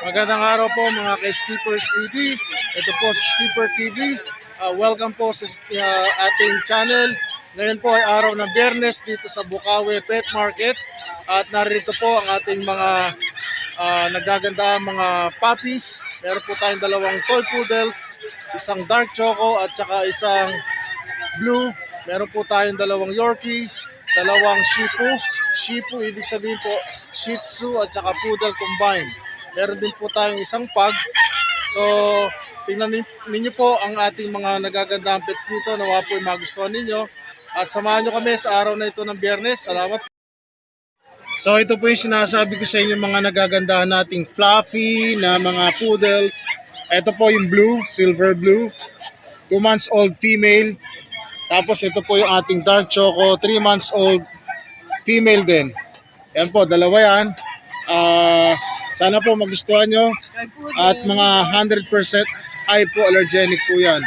Magandang araw po mga ka-Skippers TV. Ito po si Skipper TV. Uh, welcome po sa uh, ating channel. Ngayon po ay araw ng biyernes dito sa Bukawi Pet Market. At narito po ang ating mga uh, nagaganda mga puppies. Meron po tayong dalawang toy poodles, isang dark choco at saka isang blue. Meron po tayong dalawang Yorkie, dalawang. Shih Tzu, ibig sabihin po Shih Tzu at saka Poodle combined. Meron din po tayong isang pug. So, tingnan nin- ninyo po ang ating mga nagagandang pets dito. Nawa po yung magustuhan ninyo. At samahan nyo kami sa araw na ito ng biyernes. Salamat. So, ito po yung sinasabi ko sa inyo mga nagagandahan nating fluffy na mga poodles. Ito po yung blue, silver blue. 2 months old female. Tapos ito po yung ating dark choco, 3 months old female din. Yan po, dalawa yan. Ah, sana po magustuhan nyo. At mga 100% hypoallergenic po yan.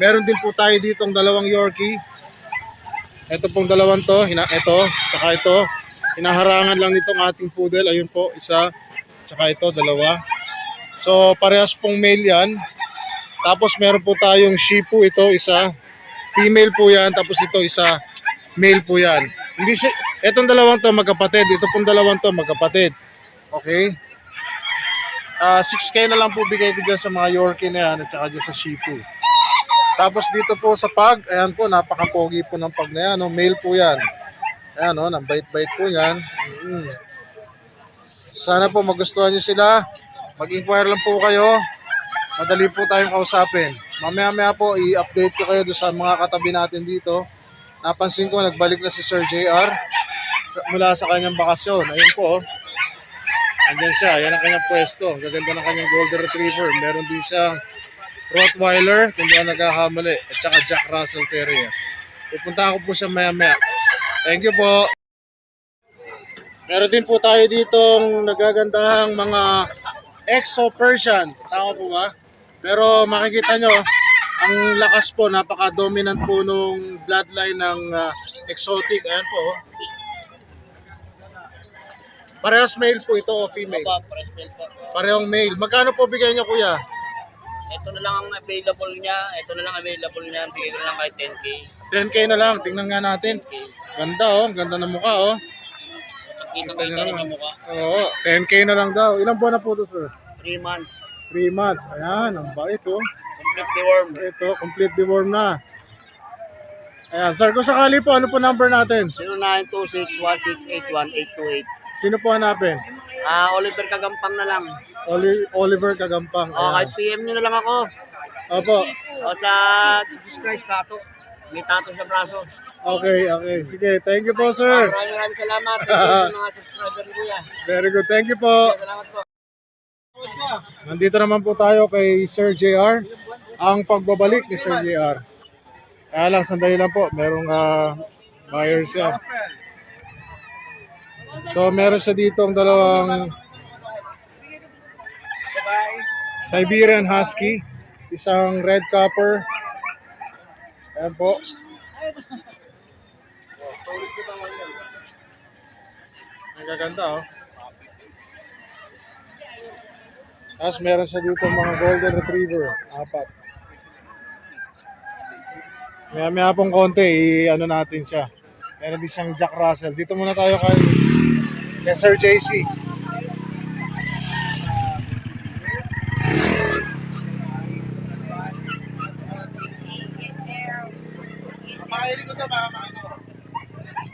Meron din po tayo ditong dalawang Yorkie. Ito pong dalawang to, hina, ito, tsaka ito. Hinaharangan lang nitong ating poodle. Ayun po, isa, tsaka ito, dalawa. So, parehas pong male yan. Tapos meron po tayong Shih Tzu, ito, isa. Female po yan, tapos ito, isa. Male po yan. Hindi si, itong dalawang to magkapatid. Ito pong dalawang to magkapatid. Okay? Ah, 6K na lang po bigay ko dyan sa mga Yorkie na yan at saka dyan sa Shih Tzu. Tapos dito po sa pag, ayan po, napaka-pogi po ng pag na yan. No? Male po yan. Ayan, no? Nang bait-bait po yan. Mm. Sana po magustuhan nyo sila. Mag-inquire lang po kayo. Madali po tayong kausapin. Mamaya-maya po, i-update ko kayo doon sa mga katabi natin dito. Napansin ko, nagbalik na si Sir JR mula sa kanyang bakasyon. Ayun po, oh. Andyan siya, yan ang kanyang pwesto. Ang gaganda ng kanyang Golden Retriever. Meron din siyang Rottweiler, kung di ako nagkakamali, at saka Jack Russell Terrier. Pupunta ko po siya maya-maya. Thank you po. Meron din po tayo ditong nagagandahang mga Exo Persian. Tama po ba? Pero makikita nyo, ang lakas po, napaka-dominant po nung bloodline ng ah, exotic. Ayan po. Parehas male po ito o female? Opo, press bill po. Parehong male. Magkano po bigay niyo kuya? Ito na lang ang available niya. Ito na lang available niya. Bigay ko na lang kahit 10k. 10k na lang. Tingnan nga natin. Ganda oh. Ganda ng mukha oh. Kita rin naman. ang mukha. Oo. 10k na lang daw. Ilang buwan na po ito sir? 3 months. 3 months. Ayan. Ang bait oh. Complete deworm. Ito. Complete deworm na. Ayan. Sir, kung sakali po, ano po number natin? 0926-168-1828. Sino po hanapin? Ah, Oliver Kagampang na lang. Oli- Oliver Kagampang. O, kahit Ayan. PM nyo na lang ako. Opo. O, sa Jesus Christ, tato. May tato sa braso. Okay, okay. Sige. Thank you po sir. Maraming maraming salamat. Thank you sa mga subscriber ni Kuya. Very good. Thank you po. Salamat po. Nandito naman po tayo kay Sir JR. Ang pagbabalik ni Sir JR. Kaya lang, sandali lang po. Merong ah, buyer siya. So, meron siya dito ang dalawang Siberian Husky. Isang red copper. Ayan po. Ang gaganda oh. Tapos meron siya dito mga golden retriever, apat. Maya maya pong konti, i-ano natin siya. Meron din siyang Jack Russell. Dito muna tayo kay, kay Sir JC.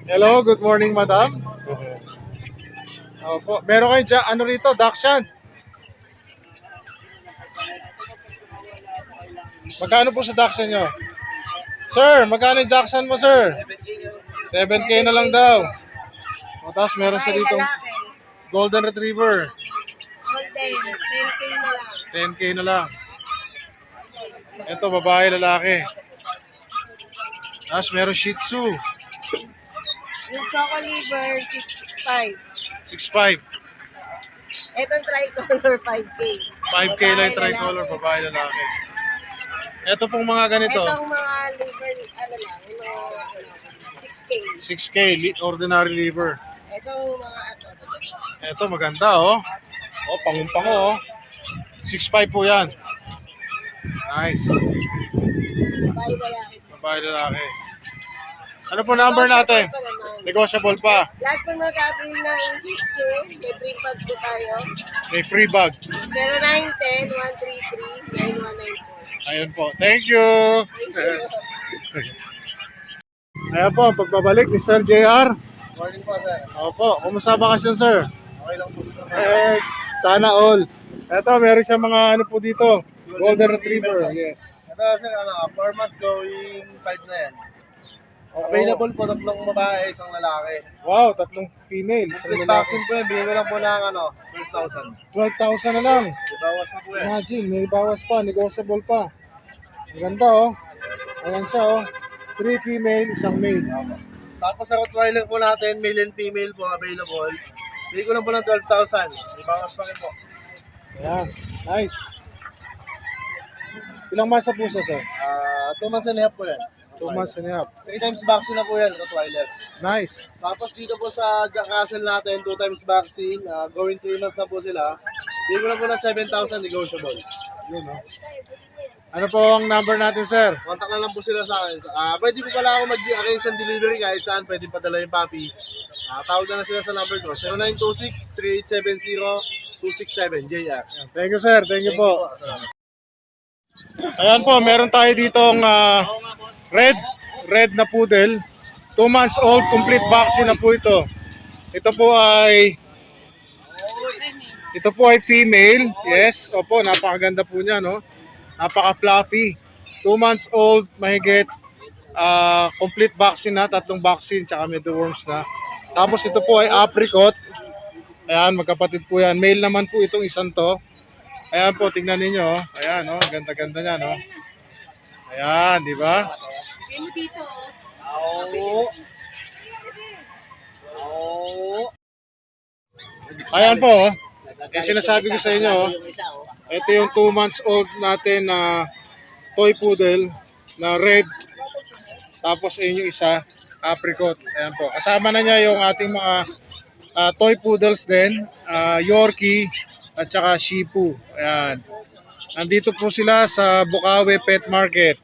Hello, good morning madam. Opo, meron kayo dyan, ano rito, Dachshund. Magkano po sa Dachshund nyo? Sir, magkano yung Dachshund mo, sir? 7K na lang daw. O, tapos meron siya dito Golden Retriever. Golden, 10K na lang. 10K na lang. Ito, babae, lalaki. Tapos meron Shih Tzu. Yung choco liver, 6.5. 6'5". Etong tricolor, 5K. 5K lang yung tricolor, babae, lalaki. Ito pong mga ganito. Etong mga liver, ano lang, yung mga ano, 6K. 6K, li- ordinary liver. Etong mga, ano, Ito, maganda, oh. Oh, pangun-pango, oh. 6'5 po yan. Nice. Bahay lalaki. Babae lalaki. Ano po number natin? Negotiable pa. Lahat po magkabili ng Shih Tzu, may free pads po tayo. May free bag. 0910-133-9194. Ayun po. Thank you. Thank you. Ayan po, pagbabalik ni Sir JR. Morning po, sir. Opo, kumusta bakasyon, sir? Okay lang po, sir. Yes, sana all. Ito, meron siya mga ano po dito. Golden Retriever, yes. Ito, sir, ano, 4 months going 5 na yan. Available po tatlong babae, isang lalaki. Wow, tatlong female. Isang Split lalaki. vaccine po yan, bigyan ko lang po ng ano, 12,000. 12,000 na lang. Ibawas pa po yan. Imagine, may bawas pa, negotiable pa. Ang ganda, oh. Ayan siya, oh. Three female, isang male. Tapos sa Rottweiler po natin, male and female po available. Bigyan ko lang po ng 12,000. Ibawas pa rin po. Ayan, nice. Ilang masa pusa, sir? Ah, 2 months and a half po yan. Two months and a half. 3 times vaccine na po yan, Rottweiler. Nice. Tapos dito po sa Jack Russell natin, 2 times vaccine. ah, going 3 months na po sila. Bigyan ko lang po ng 7,000 negotiable. Yun, oh. Ano po ang number natin, sir? Contact na lang po sila sa akin. Ah, pwede po pala ako mag-arrange ng delivery kahit saan. Pwede padala yung papi. Ah, tawag na lang sila sa number ko. 0926-3870-267. JR. Thank you, sir. Thank you po. Salamat. Ayan po, meron tayo ditong ah, red, red na poodle. Two months old, complete vaccine na po ito. Ito po ay ito po ay female. Yes, opo, napakaganda po niya, no? Napaka-fluffy. Two months old, mahigit. ah, complete vaccine na, tatlong vaccine, tsaka may worms na. Tapos ito po ay apricot. Ayan, magkapatid po yan. Male naman po itong isang to. Ayan po, tingnan ninyo. oh. Ayan, oh, ganda-ganda niya, no? Ayan, di ba? Ayan po, oh. Yung sinasabi ko sa inyo, oh. Ito yung 2 months old natin na toy poodle na red. Tapos ayun yung isa, apricot. Ayan po. Kasama na niya yung ating mga ah, toy poodles din, ah, Yorkie at saka Shih Tzu. Ayan. Nandito po sila sa Bukawi Pet Market.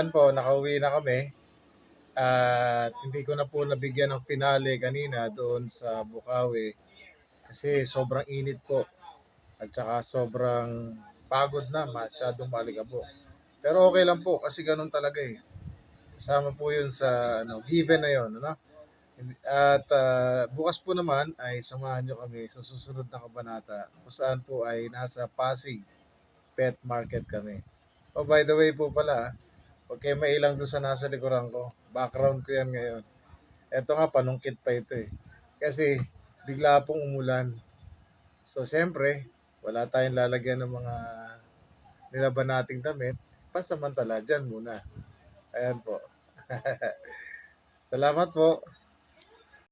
Ayan po, nakauwi na kami. At hindi ko na po nabigyan ng finale kanina doon sa Bukawi. Kasi sobrang init po. At saka sobrang pagod na, masyadong maligabo. Pero okay lang po kasi ganun talaga eh. Kasama po yun sa ano, given na yun. Ano? At ah, bukas po naman ay samahan nyo kami sa susunod na kabanata kung saan po ay nasa Pasig Pet Market kami. Oh, by the way po pala, huwag kayo mailang doon sa nasa likuran ko. Background ko yan ngayon. Ito nga, panungkit pa ito eh. Kasi bigla pong umulan. So, siyempre, wala tayong lalagyan ng mga nilaban nating damit. Pasamantala, dyan muna. Ayan po. Salamat po.